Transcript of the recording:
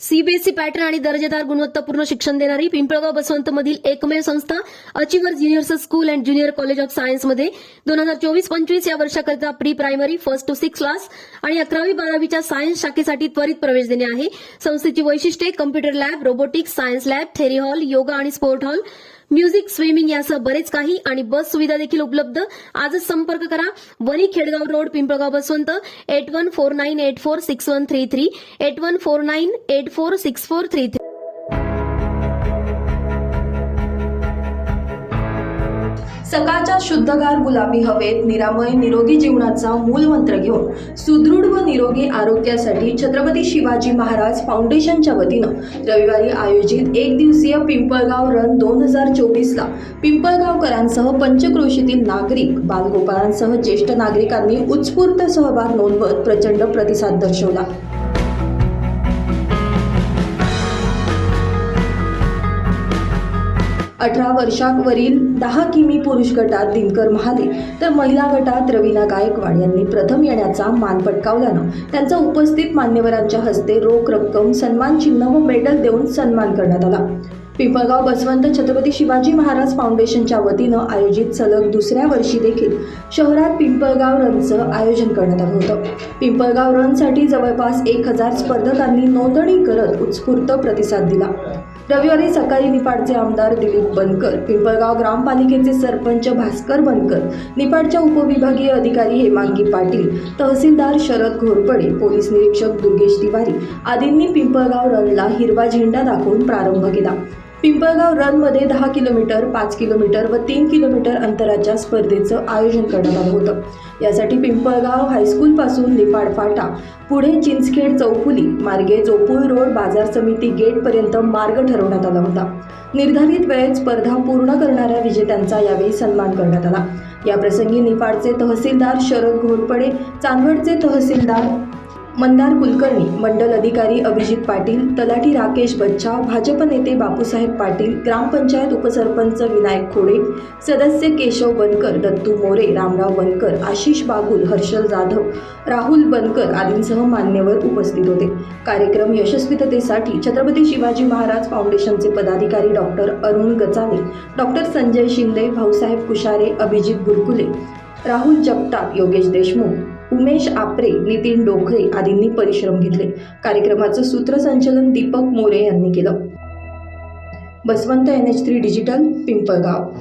CBSE pattern आणि दर्जेदार गुणवत्तापूर्ण शिक्षण देणारी पिंपळगाव बसवंत मधील एकमेव संस्था achievers juniors school and junior college of सायन्समध्ये दोन हजार चोवीस पंचवीस या वर्षाकरिता pre primary first to six class आणि अकरावी बारावीच्या सायन्स शाखेसाठी त्वरित प्रवेश देणे आहे संस्थेची वैशिष्ट्ये computer lab robotics science lab theory hall yoga आणि स्पोर्ट हॉल म्युझिक स्विमिंग यासह बरेच काही आणि बस सुविधा देखील उपलब्ध. आजच संपर्क करा. Vani Khedgaon road Pimpalgaon Baswant. Eight one four nine eight four six one three three eight one four nine eight four six four three three सकाळच्या शुद्धगार गुलाबी हवेत निरामय निरोगी जीवनाचा मूलमंत्र घेऊन सुदृढ व निरोगी आरोग्यासाठी छत्रपती शिवाजी महाराज फाउंडेशनच्या वतीनं रविवारी आयोजित एक दिवसीय पिंपळगाव रन दोन हजार चोवीसला पिंपळगावकरांसह पंचक्रोशीतील नागरिक बालगोपाळांसह ज्येष्ठ नागरिकांनी उत्स्फूर्त सहभाग नोंदवत प्रचंड प्रतिसाद दर्शवला. अठरा वर्षावरील दहा किमी पुरुष गटात दिनकर महाले तर महिला गटात रवीना गायकवाड यांनी प्रथम येण्याचा मान पटकावल्यानं त्यांचा उपस्थित मान्यवरांच्या हस्ते रोख रक्कम सन्मान चिन्ह व मेडल देऊन सन्मान करण्यात आला. पिंपळगाव बसवंत छत्रपती शिवाजी महाराज फाउंडेशनच्या वतीनं आयोजित सलग दुसऱ्या वर्षी देखील शहरात पिंपळगाव रनचं आयोजन करण्यात आलं होतं. पिंपळगाव रनसाठी जवळपास एक हजार स्पर्धकांनी नोंदणी करत उत्स्फूर्त प्रतिसाद दिला. रविवारी सकाळी निपाडचे आमदार दिलीप बनकर पिंपळगाव ग्रामपालिकेचे सरपंच भास्कर बनकर निपाडच्या उपविभागीय अधिकारी हेमांगी पाटील तहसीलदार शरद घोरपडे पोलीस निरीक्षक दुर्गेश तिवारी आदींनी पिंपळगाव रनला हिरवा झेंडा दाखवून प्रारंभ केला. पिंपळगाव रनमध्ये दहा किलोमीटर पाच किलोमीटर व तीन किलोमीटर अंतराच्या स्पर्धेचं आयोजन करण्यात आलं होतं. यासाठी पिंपळगाव हायस्कूलपासून निफाड फाटा पुढे चिंचखेड चौफुली मार्गे जोपूर रोड बाजार समिती गेटपर्यंत मार्ग ठरवण्यात आला होता. निर्धारित वेळेत स्पर्धा पूर्ण करणाऱ्या विजेत्यांचा यावेळी सन्मान करण्यात आला. याप्रसंगी निफाडचे तहसीलदार शरद घोरपडे चांदवडचे तहसीलदार मंदार कुलकर्णी मंडल अधिकारी अभिजित पाटील तलाठी राकेश बच्चा भाजप नेते बापूसाहेब पाटील ग्रामपंचायत उपसरपंच विनायक खोडे सदस्य केशव बनकर दत्तू मोरे रामराव बनकर आशिष बागुल हर्षल जाधव राहुल बनकर आदींसह मान्यवर उपस्थित होते. कार्यक्रम यशस्वीततेसाठी छत्रपती शिवाजी महाराज फाउंडेशनचे पदाधिकारी डॉक्टर अरुण गचाले डॉक्टर संजय शिंदे भाऊसाहेब कुशारे अभिजित गुरकुले राहुल जगताप योगेश देशमुख उमेश आपरे नितीन डोखरे आदींनी परिश्रम घेतले. कार्यक्रमाचं सूत्रसंचलन दीपक मोरे यांनी केलं. Baswant N H three digital Pimpalgaon.